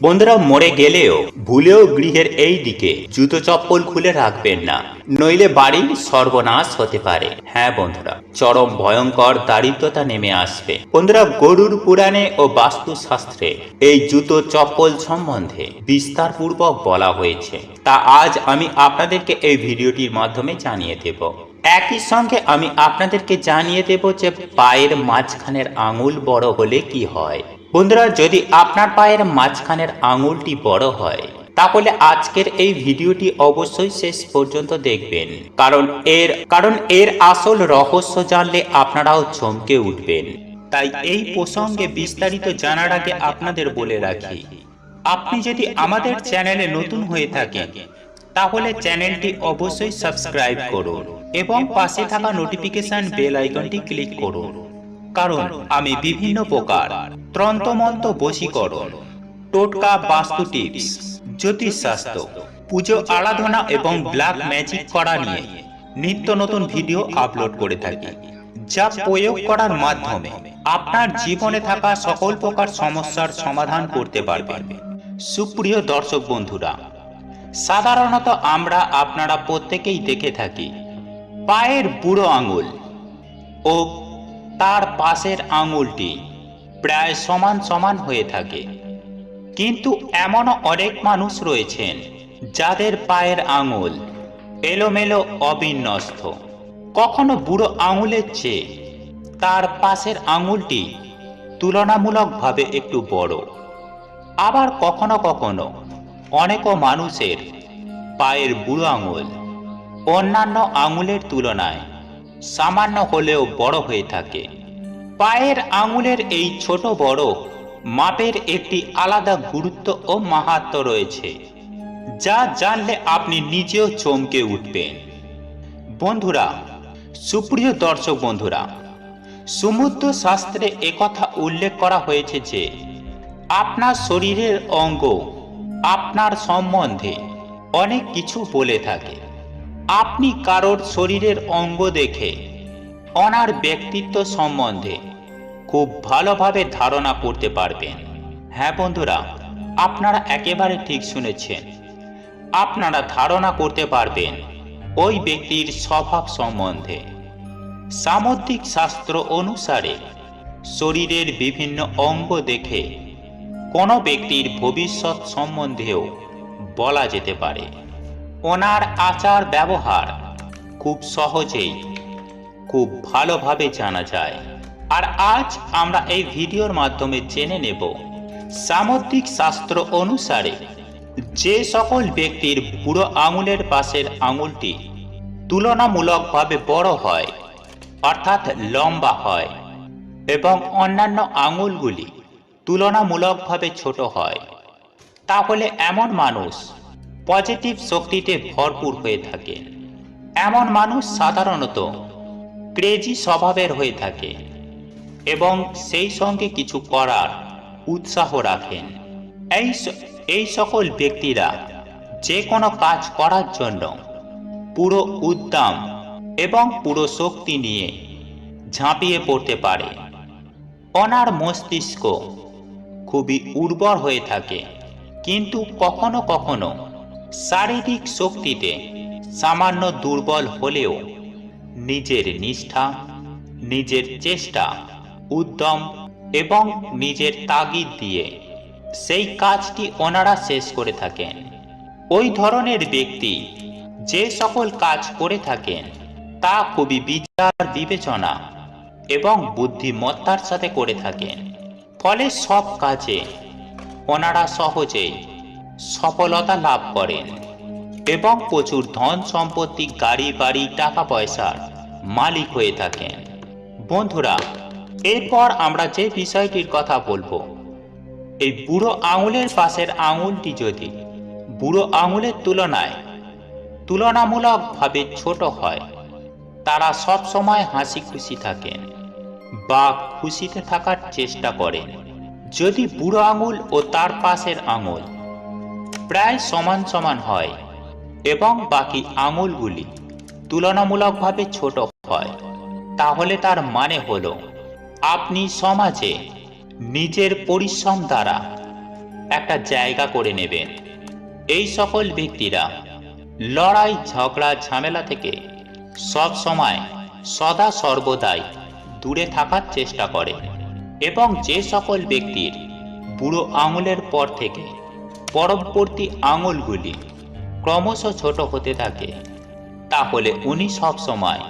বন্ধুরা মরে গেলেও ভুলেও গৃহের এই দিকে জুতো চপ্পল খুলে রাখবেন না। নইলে বাড়ির সর্বনাশ হতে পারে। হ্যাঁ বন্ধুরা, চরম ভয়ঙ্কর দারিদ্রতা নেমে আসবে। বন্ধুরা, গরুর পুরাণে ও বাস্তুশাস্ত্রে এই জুতো চপ্পল সম্বন্ধে বিস্তার পূর্বক বলা হয়েছে। তা আজ আমি আপনাদেরকে এই ভিডিওটির মাধ্যমে জানিয়ে দেব। একই সঙ্গে আমি আপনাদেরকে জানিয়ে দেব যে পায়ের মাঝখানের আঙুল বড় হলে কি হয়। বন্ধুরা, যদি আপনার পায়ের মাঝখানের আঙুলটি বড় হয়, তাহলে আজকের এই ভিডিওটি অবশ্যই শেষ পর্যন্ত দেখবেন। কারণ এর কারণ এর আসল রহস্য জানলে আপনারাও চমকে উঠবেন। তাই এই প্রসঙ্গে বিস্তারিত জানার আগে আপনাদের বলে রাখি, আপনি যদি আমাদের চ্যানেলে নতুন হয়ে থাকেন, তাহলে চ্যানেলটি অবশ্যই সাবস্ক্রাইব করুন এবং পাশে থাকা নোটিফিকেশন বেল আইকনটি ক্লিক করুন। কারণ আমি বিভিন্ন প্রকার ত্রন্তমন্ত বশীকরণ, টোটকা বাস্তু টিপস জ্যোতিষশাস্ত্র, পুজো আরাধনা এবং ব্ল্যাক ম্যাজিক করা নিয়ে নিত্য নতুন ভিডিও আপলোড করে থাকি, যা প্রয়োগ করার মাধ্যমে আপনার জীবনে থাকা সকল প্রকার সমস্যার সমাধান করতে পারবেন। সুপ্রিয় দর্শক বন্ধুরা, সাধারণত আমরা আপনারা প্রত্যেকেই দেখে থাকি, পায়ের বুড়ো আঙুল ও তার পাশের আঙুলটি প্রায় সমান সমান হয়ে থাকে। কিন্তু এমনও অনেক মানুষ রয়েছেন যাদের পায়ের আঙুল এলোমেলো অবিন্যস্ত। কখনো বুড়ো আঙুলের চেয়ে তার পাশের আঙুলটি তুলনামূলকভাবে একটু বড়। আবার কখনো কখনো অনেকও মানুষের পায়ের বুড়ো আঙুল অন্যান্য আঙুলের তুলনায় সামান্য হলেও বড় হয়ে থাকে। পায়ের আঙুলের এই ছোট বড় মাপের একটি আলাদা গুরুত্ব ও মাহাত্ম রয়েছে, যা জানলে আপনি নিজেও চমকে উঠবেন। বন্ধুরা, সুপ্রিয় দর্শক বন্ধুরা, সমুদ্র শাস্ত্রে একথা উল্লেখ করা হয়েছে যে, আপনার শরীরের অঙ্গ আপনার সম্বন্ধে অনেক কিছু বলে থাকে। আপনি কারোর শরীরের অঙ্গ দেখে ওনার ব্যক্তিত্ব সম্বন্ধে খুব ভালোভাবে ধারণা করতে পারবেন। হ্যাঁ বন্ধুরা, আপনারা একেবারে ঠিক শুনেছেন। আপনারা ধারণা করতে পারবেন ওই ব্যক্তির স্বভাব সম্বন্ধে। সামুদ্রিক শাস্ত্র অনুসারে শরীরের বিভিন্ন অঙ্গ দেখে কোনো ব্যক্তির ভবিষ্যৎ সম্বন্ধেও বলা যেতে পারে। ওনার আচার ব্যবহার খুব সহজেই, খুব ভালোভাবে জানা যায়। আর আজ আমরা এই ভিডিওর মাধ্যমে জেনে নেব সামুদ্রিক শাস্ত্র অনুসারে যে সকল ব্যক্তির বুড়ো আঙুলের পাশের আঙুলটি তুলনামূলকভাবে বড় হয়, অর্থাৎ লম্বা হয়, এবং অন্যান্য আঙুলগুলি তুলনামূলকভাবে ছোট হয়, তাহলে এমন মানুষ পজিটিভ শক্তিতে ভরপুর হয়ে থাকে। এমন মানুষ সাধারণত ক্রেজি স্বভাবের হয়ে থাকে এবং সেই সঙ্গে কিছু করার উৎসাহ রাখেন। এই এই সকল ব্যক্তিরা যে কোনো কাজ করার জন্য পুরো উদ্যম এবং পুরো শক্তি নিয়ে ঝাঁপিয়ে পড়তে পারে। ওনার মস্তিষ্ক খুবই উর্বর হয়ে থাকে, কিন্তু কখনো কখনো শারীরিক শক্তিতে সামান্য দুর্বল হলেও নিজের নিষ্ঠা, নিজের চেষ্টা, উদ্যম এবং নিজের তাগিদ দিয়ে সেই কাজটি ওনারা শেষ করে থাকেন। ওই ধরনের ব্যক্তি যে সকল কাজ করে থাকেন, তা খুবই বিচার, বিবেচনা এবং বুদ্ধিমত্তার সাথে করে থাকেন। ফলে সব কাজে ওনারা সহজেই সফলতা লাভ করেন এবং প্রচুর ধন সম্পত্তি, গাড়ি, বাড়ি, টাকা পয়সার মালিক হয়ে থাকেন বন্ধুরা, এরপর আমরা যে বিষয়টির কথা বলব, এই বুড়ো আঙুলের পাশের আঙুলটি যদি বুড়ো আঙুলের তুলনায় তুলনামূলকভাবে ছোট হয়, তারা সব সময় হাসি খুশি থাকেন বা খুশিতে থাকার চেষ্টা করেন যদি বুড়ো আঙুল ও তার পাশের আঙুল প্রায় সমান সমান হয় এবং বাকি আঙুলগুলি তুলনামূলকভাবে ছোট হয়। তাহলে তার মানে হল, আপনি সমাজে নিজের পরিশ্রম দ্বারা একটা জায়গা করে নেবেন। এই সকল ব্যক্তিরা লড়াই, ঝগড়া, ঝামেলা থেকে সব সময় সদা সর্বদাই দূরে থাকার চেষ্টা করে এবং যে সকল ব্যক্তির বুড়ো আঙুলের পর থেকে পরবর্তী আঙুলগুলি ক্রমশ ছোট হতে থাকে, তাহলে উনি সব সময়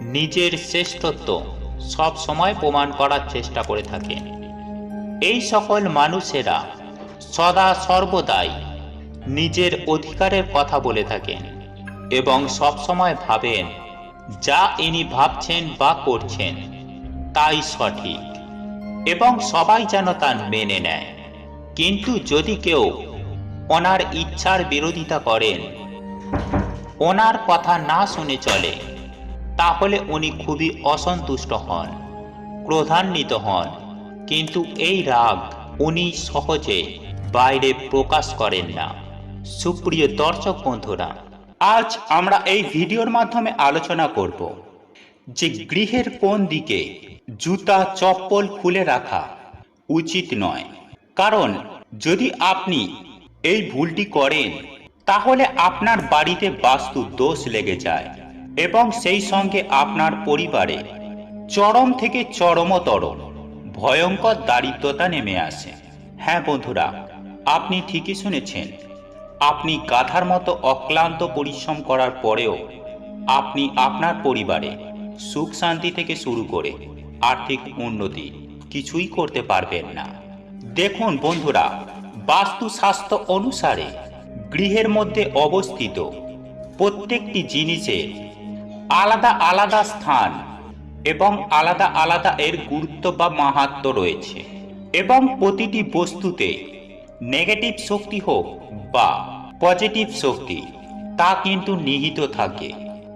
নিজের শ্রেষ্ঠত্ব সব সময় প্রমাণ করার চেষ্টা করে থাকেন। এই সকল মানুষেরা সদা সর্বদাই নিজের অধিকারের কথা বলে থাকেন এবং সবসময় ভাবেন, যা ইনি ভাবছেন বা করছেন, তাই সঠিক। এবং সবাই যেন তা মেনে নেয়। কিন্তু যদি কেউ ওনার ইচ্ছার বিরোধিতা করেন। ওনার কথা না শুনে চলে, তাহলে উনি খুবই অসন্তুষ্ট হন, ক্রোধান্বিত হন। কিন্তু এই রাগ উনি সহজে বাইরে প্রকাশ করেন না। সুপ্রিয় দর্শক বন্ধুরা, আজ আমরা এই ভিডিওর মাধ্যমে আলোচনা করব যে গৃহের কোন দিকে জুতা চপ্পল খুলে রাখা উচিত নয়। কারণ যদি আপনি এই ভুলটি করেন, তাহলে আপনার বাড়িতে বাস্তু দোষ লেগে যায় এবং সেই সঙ্গে আপনার পরিবারে চরম থেকে চরমতর ভয়ঙ্কর দারিদ্রতা নেমে আসে। হ্যাঁ বন্ধুরা, আপনি ঠিকই শুনেছেন, আপনি গাধার মতো অক্লান্ত পরিশ্রম করার পরেও আপনি আপনার পরিবারে সুখ শান্তি থেকে শুরু করে আর্থিক উন্নতি কিছুই করতে পারবেন না। দেখুন বন্ধুরা বাস্তুশাস্ত্র অনুসারে গৃহের মধ্যে অবস্থিত প্রত্যেকটি জিনিসের আলাদা আলাদা স্থান এবং আলাদা আলাদা এর গুরুত্ব বা মাহাত্ম রয়েছে এবং প্রতিটি বস্তুতে নেগেটিভ শক্তি হোক বা পজিটিভ শক্তি, তা কিন্তু নিহিত থাকে।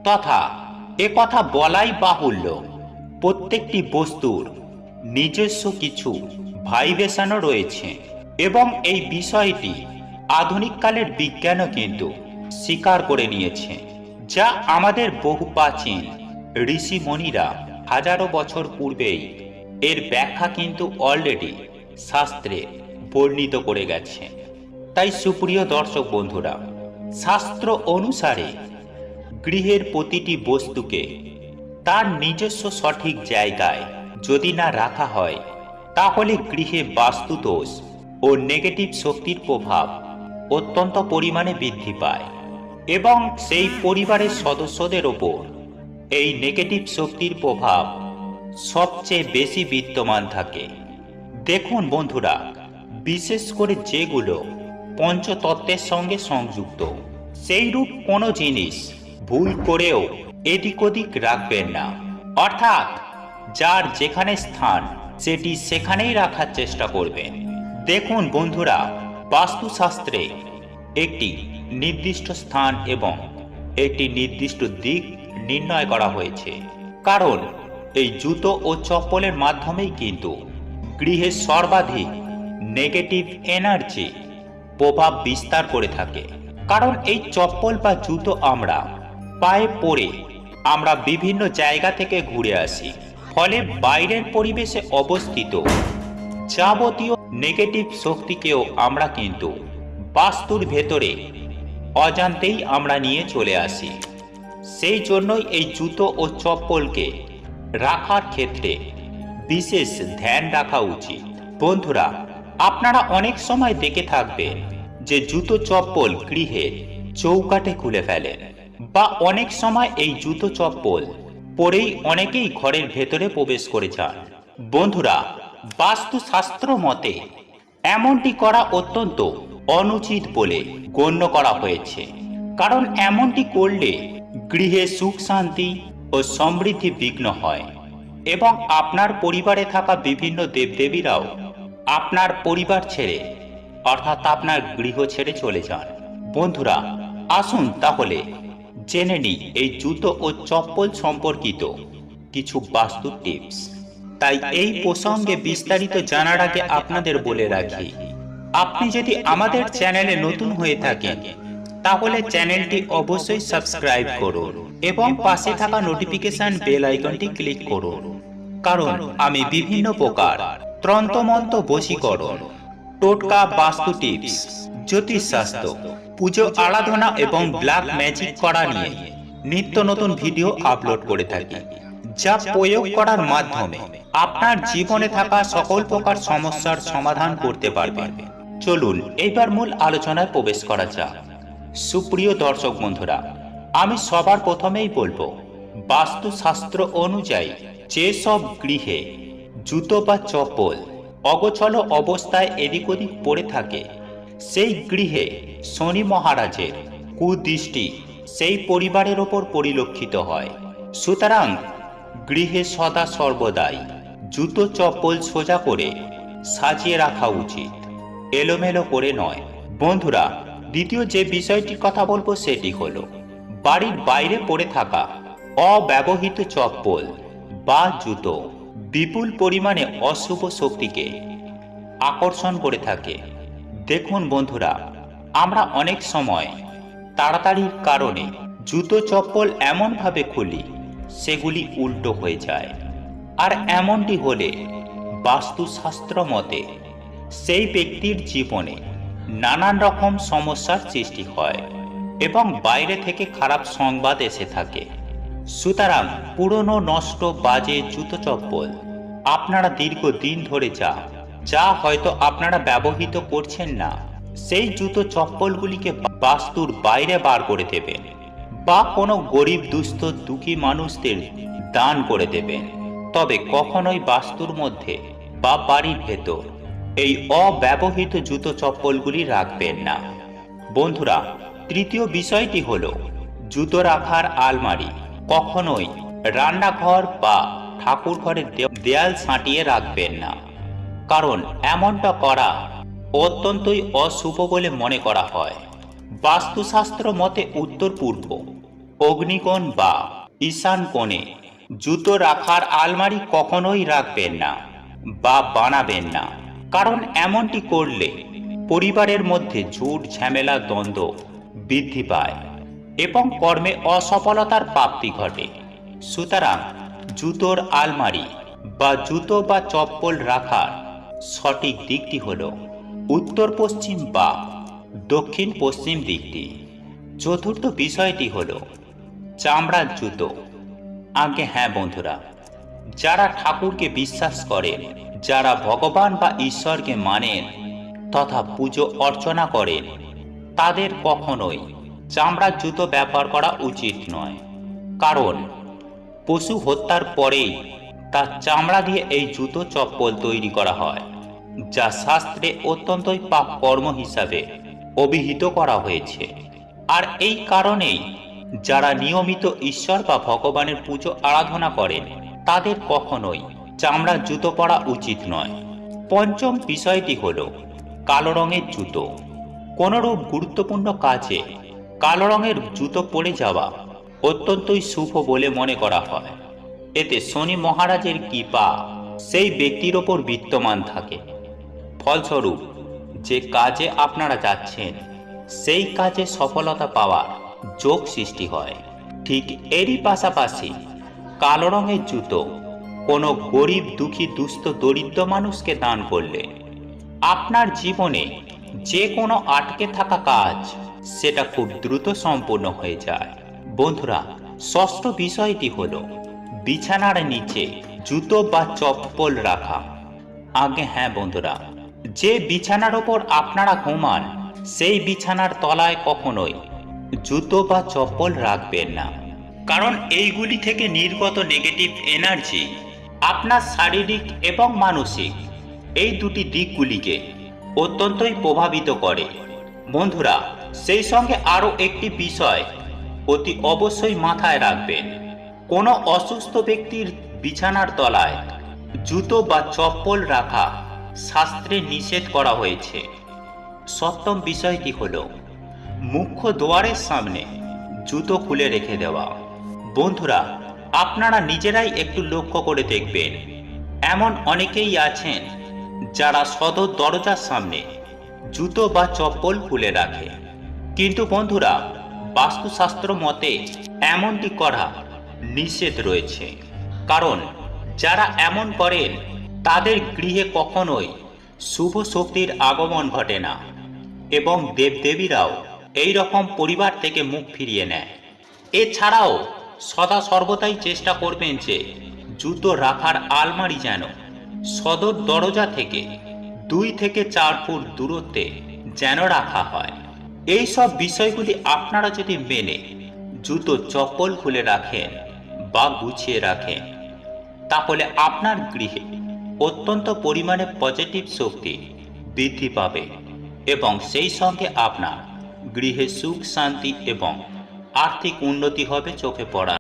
তথা এ কথা বলাই বাহুল্য, প্রত্যেকটি বস্তুর নিজস্ব কিছু ভাইব্রেশনও রয়েছে। এবং এই বিষয়টি আধুনিককালের বিজ্ঞানও কিন্তু স্বীকার করে নিয়েছে, যা আমাদের বহু প্রাচীন ঋষি মণিরা হাজারো বছর পূর্বেই এর ব্যাখ্যা কিন্তু অলরেডি শাস্ত্রে বর্ণিত করে গেছে। তাই সুপ্রিয় দর্শক বন্ধুরা, শাস্ত্র অনুসারে গৃহের প্রতিটি বস্তুকে তার নিজস্ব সঠিক জায়গায় যদি না রাখা হয়, তাহলে গৃহে বাস্তুদোষ ও নেগেটিভ শক্তির প্রভাব অত্যন্ত পরিমাণে বৃদ্ধি পায়। এবং সেই পরিবারের সদস্যদের ওপর এই নেগেটিভ শক্তির প্রভাব সবচেয়ে বেশি বিদ্যমান থাকে। দেখুন বন্ধুরা, বিশেষ করে যেগুলো পঞ্চতত্ত্বের সঙ্গে সংযুক্ত সেই রূপ কোনো জিনিস ভুল করেও এদিক ওদিক রাখবেন না। অর্থাৎ, যার যেখানে স্থান, সেটি সেখানেই রাখার চেষ্টা করবেন। দেখুন বন্ধুরা, বাস্তুশাস্ত্রে একটি নির্দিষ্ট স্থান এবং একটি নির্দিষ্ট দিক নির্ণয় করা হয়েছে। কারণ এই জুতো ও চপ্পলের মাধ্যমেই কিন্তু গৃহে সর্বাধিক নেগেটিভ এনার্জি প্রভাব বিস্তার করে থাকে। কারণ এই চপ্পল বা জুতো আমরা পায়ে পরে আমরা বিভিন্ন জায়গা থেকে ঘুরে আসি। ফলে বাইরের পরিবেশে অবস্থিত যাবতীয় নেগেটিভ শক্তিকেও আমরা কিন্তু বাস্তুর ভেতরে অজান্তেই আমরা নিয়ে চলে আসি। সেই জন্যই এই জুতো ও চপ্পলকে রাখার ক্ষেত্রে বিশেষ ধ্যান রাখা উচিত। বন্ধুরা, আপনারা অনেক সময় দেখে থাকবেন যে জুতো চপ্পল গৃহে চৌকাটে খুলে ফেলেন বা অনেক সময় এই জুতো চপ্পল পরেই অনেকেই ঘরের ভেতরে প্রবেশ করে যান। বন্ধুরা বাস্তুশাস্ত্র মতে, এমনটি করা অত্যন্ত অনুচিত বলে গণ্য করা হয়েছে। কারণ এমনটি করলে গৃহে সুখ শান্তি ও সমৃদ্ধি বিঘ্ন হয় এবং আপনার পরিবারে থাকা বিভিন্ন দেবদেবীরাও আপনার পরিবার ছেড়ে, অর্থাৎ আপনার গৃহ ছেড়ে চলে যান। বন্ধুরা, আসুন তাহলে জেনে নিই এই জুতো ও চপ্পল সম্পর্কিত কিছু বাস্তু টিপস। তাই এই প্রসঙ্গে বিস্তারিত জানার আগে আপনাদের বলে রাখি, আপনি যদি আমাদের চ্যানেলে নতুন হয়ে থাকেন, তাহলে চ্যানেলটি অবশ্যই সাবস্ক্রাইব করুন এবং পাশে থাকা নোটিফিকেশন বেল আইকনটি ক্লিক করুন। কারণ আমি বিভিন্ন প্রকার ত্রন্তমন্ত বশীকরণ, টোটকা বাস্তু টিপস জ্যোতিষশাস্ত্র পুজো আরাধনা এবং ব্ল্যাক ম্যাজিক করা নিয়ে নিত্য নতুন ভিডিও আপলোড করে থাকি। যা প্রয়োগ করার মাধ্যমে আপনার জীবনে থাকা সকল প্রকার সমস্যার সমাধান করতে পারবেন। চলুন, এইবার মূল আলোচনায় প্রবেশ করা যাক। সুপ্রিয় দর্শক বন্ধুরা, আমি সবার প্রথমেই বলব, বাস্তুশাস্ত্র অনুযায়ী যেসব গৃহে জুতো বা চপ্পল অগোছল অবস্থায় এদিক ওদিক পড়ে থাকে, সেই গৃহে শনি মহারাজের কুদৃষ্টি সেই পরিবারের ওপর পরিলক্ষিত হয়। সুতরাং গৃহে সদা সর্বদাই জুতো চপ্পল সোজা করে সাজিয়ে রাখা উচিত। এলোমেলো করে নয়। বন্ধুরা, দ্বিতীয় যে বিষয়টির কথা বলব সেটি হলো, বাড়ির বাইরে পড়ে থাকা অব্যবহৃত চপ্পল বা জুতো বিপুল পরিমাণে অশুভ শক্তিকে আকর্ষণ করে থাকে। দেখুন বন্ধুরা, আমরা অনেক সময় তাড়াতাড়ির কারণে জুতো চপ্পল এমনভাবে খুলি সেগুলি উল্টো হয়ে যায়। আর এমনটি হলে বাস্তুশাস্ত্র মতে সেই ব্যক্তির জীবনে নানান রকম সমস্যার সৃষ্টি হয় এবং বাইরে থেকে খারাপ সংবাদ এসে থাকে। সুতরাং পুরনো নষ্ট বাজে জুতো চপ্পল আপনারা দীর্ঘদিন ধরে যা যা হয়তো আপনারা ব্যবহৃত করছেন না, সেই জুতো চপ্পলগুলিকে বাস্তুর বাইরে বার করে দেবেন। বা কোনো গরিব, দুস্থ, দুঃখী মানুষদের দান করে দেবেন। তবে কখনোই বাস্তুর মধ্যে বা বাড়ির ভেতর এই অব্যবহৃত জুতো চপ্পলগুলি রাখবেন না। বন্ধুরা, তৃতীয় বিষয়টি হল জুতো রাখার আলমারি। কখনোই রান্নাঘর বা ঠাকুর ঘরের দেয়াল ছাঁটিয়ে রাখবেন না। কারণ এমনটা করা অত্যন্তই অশুভ বলে মনে করা হয়। বাস্তুশাস্ত্র মতে উত্তর পূর্ব অগ্নিকোণ বা ঈশান কোণে জুতো রাখার আলমারি কখনোই রাখবেন না বা বানাবেন না। কারণ এমনটি করলে পরিবারের মধ্যে ঝুট ঝামেলা দ্বন্দ্ব বৃদ্ধি পায় এবং কর্মে অসফলতার প্রাপ্তি ঘটে। সুতরাং জুতোর আলমারি বা জুতো বা চপ্পল রাখার সঠিক দিকটি হল উত্তর পশ্চিম বা দক্ষিণ পশ্চিম দিকটি। চতুর্থ বিষয়টি হল চামড়ার জুতো। আগে হ্যাঁ বন্ধুরা, যারা ঠাকুরকে বিশ্বাস করেন যারা ভগবান বা ঈশ্বরকে মানেন তথা পুজো অর্চনা করেন তাদের কখনোই চামড়ার জুতো ব্যবহার করা উচিত নয়। কারণ, পশু হত্যার পরেই তার চামড়া দিয়ে এই জুতো চপ্পল তৈরি করা হয়, যা শাস্ত্রে অত্যন্তই পাপ কর্ম হিসাবে অভিহিত করা হয়েছে। আর এই কারণেই যারা নিয়মিত ঈশ্বর বা ভগবানের পুজো আরাধনা করেন, তাদের কখনোই চামড়ার জুতো পরা উচিত নয়। পঞ্চম বিষয়টি হল কালো রঙের জুতো। কোনোরূপ গুরুত্বপূর্ণ কাজে কালো রঙের জুতো পরে যাওয়া অত্যন্তই শুভ বলে মনে করা হয়। এতে শনি মহারাজের কৃপা সেই ব্যক্তির ওপর বিত্তমান থাকে। ফলস্বরূপ, যে কাজে আপনারা যাচ্ছেন, সেই কাজে সফলতা পাওয়ার যোগ সৃষ্টি হয়। ঠিক এরই পাশাপাশি কালো রঙের জুতো কোনো গরিব, দুঃখী, দুস্থ, দরিদ্র মানুষকে দান করলে আপনার জীবনে যে কোনো আটকে থাকা কাজ সেটা খুব দ্রুত সম্পূর্ণ হয়ে যায়। বন্ধুরা, ষষ্ঠ বিষয়টি হল বিছানার নিচে জুতো বা চপ্পল রাখা। আগে হ্যাঁ বন্ধুরা, যে বিছানার ওপর আপনারা ঘুমান, সেই বিছানার তলায় কখনোই জুতো বা চপ্পল রাখবেন না। কারণ এইগুলি থেকে নির্গত নেগেটিভ এনার্জি আপনার শারীরিক এবং মানসিক এই দুটি দিকগুলিকে অত্যন্তই প্রভাবিত করে। বন্ধুরা, সেই সঙ্গে আরও একটি বিষয় অতি অবশ্যই মাথায় রাখবেন। কোনো অসুস্থ ব্যক্তির বিছানার তলায় জুতো বা চপ্পল রাখা শাস্ত্রে নিষেধ করা হয়েছে। সপ্তম বিষয়টি হল মুখ্য দুয়ারের সামনে জুতো খুলে রেখে দেওয়া। বন্ধুরা, আপনারা নিজেরাই একটু লক্ষ্য করে দেখবেন, এমন অনেকেই আছেন যারা সদর দরজার সামনে জুতো বা চপ্পল খুলে রাখে। কিন্তু বন্ধুরা, বাস্তুশাস্ত্র মতে এমনটি করা নিষেধ রয়েছে। কারণ যারা এমন করেন, তাদের গৃহে কখনোই শুভ শক্তির আগমন ঘটে না এবং দেবদেবীরাও এই রকম পরিবার থেকে মুখ ফিরিয়ে নেয়। এছাড়াও সদা সর্বদাই চেষ্টা করবেন যে জুতো রাখার আলমারি যেন সদর দরজা থেকে দুই থেকে চার ফুট দূরত্বে যেন রাখা হয়। এই সব বিষয়গুলি আপনারা যদি মেনে জুতো চপ্পল খুলে রাখেন বা গুছিয়ে রাখেন, তাহলে আপনার গৃহে অত্যন্ত পরিমাণে পজিটিভ শক্তি বৃদ্ধি পাবে এবং সেই সঙ্গে আপনার গৃহে সুখ শান্তি এবং আর্থিক উন্নতি হবে চোখে পড়া।